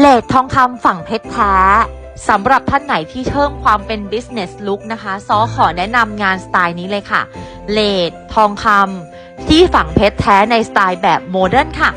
เลดทองคำฝั่งเพชรแท้สำหรับท่านไหนที่เพิ่มความเป็น business look นะคะซอขอแนะนำงานสไตล์นี้เลยค่ะ เลดทองคำที่ฝั่งเพชรแท้ในสไตล์แบบโมเดิร์นค่ะ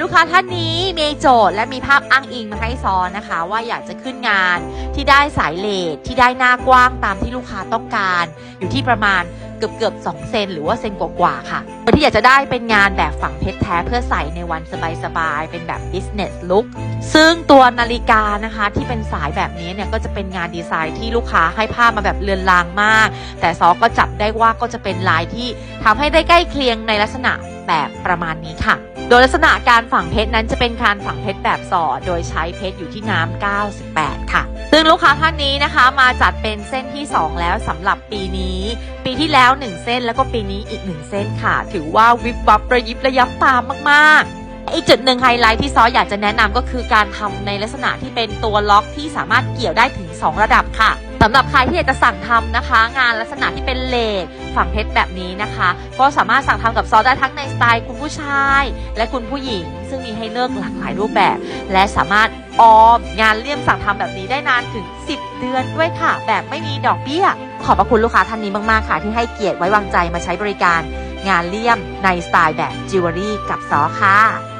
ลูกค้าท่านนี้มีโจทย์และมีภาพอ้างอิงมาให้ซอนะคะ ว่าอยากจะขึ้นงานที่ได้สายเลดที่ได้หน้ากว้างตามที่ลูกค้าต้องการ อยู่ที่ประมาณ กือบเกือบๆ2เซนหรือว่าเซนกว่าๆค่ะคนที่อยากจะได้เป็นงานแบบฝังเพชรแท้เพื่อใส่ในวันสบายๆ เป็นแบบ business look ซึ่งตัวนาฬิกานะคะที่เป็นสายแบบนี้เนี่ยก็จะเป็นงานดีไซน์ที่ลูกค้าให้ภาพมาแบบเลือนลางมาก แต่ซอก็จับได้ว่าก็จะเป็นลายที่ทำให้ได้ใกล้เคียงในลักษณะแบบประมาณนี้ค่ะ โดยลักษณะการฝังเพชรนั้นจะเป็นการฝังเพชรแบบสอดโดยใช้เพชรอยู่ที่น้ำ98 ค่ะ ซึ่งลูกค้าท่านนี้นะคะมาจัดเป็นเส้นที่ 2 แล้วสำหรับปีนี้ ปีที่แล้ว 1 เส้นแล้วก็ปีนี้อีก 1 เส้นค่ะ ถือว่าวิบวับระยิบระยับตามมากๆอีกจุดหนึ่งไฮไลท์ที่ซออยากจะแนะนำก็คือการทำในลักษณะที่เป็นตัวล็อกที่สามารถเกี่ยวได้ถึง 2 ระดับค่ะ สำหรับใครที่อยากจะสั่งทำนะคะ งานลักษณะที่เป็นเลดฝังเพชรแบบนี้นะคะ ก็สามารถสั่งทำกับซอได้ทั้งในสไตล์คุณผู้ชาย และคุณผู้หญิง ซึ่งมีให้เลือกหลากหลายรูปแบบ และสามารถออมงานเลี่ยมสั่งทำแบบนี้ได้นานถึง 10 เดือนด้วยค่ะ แบบไม่มีดอกเบี้ย ขอบพระคุณลูกค้าท่านนี้มากๆค่ะ ที่ให้เกียรติไว้วางใจมาใช้บริการ งานเลี่ยมในสไตล์แบบจิวเวลรี่กับซอค่ะ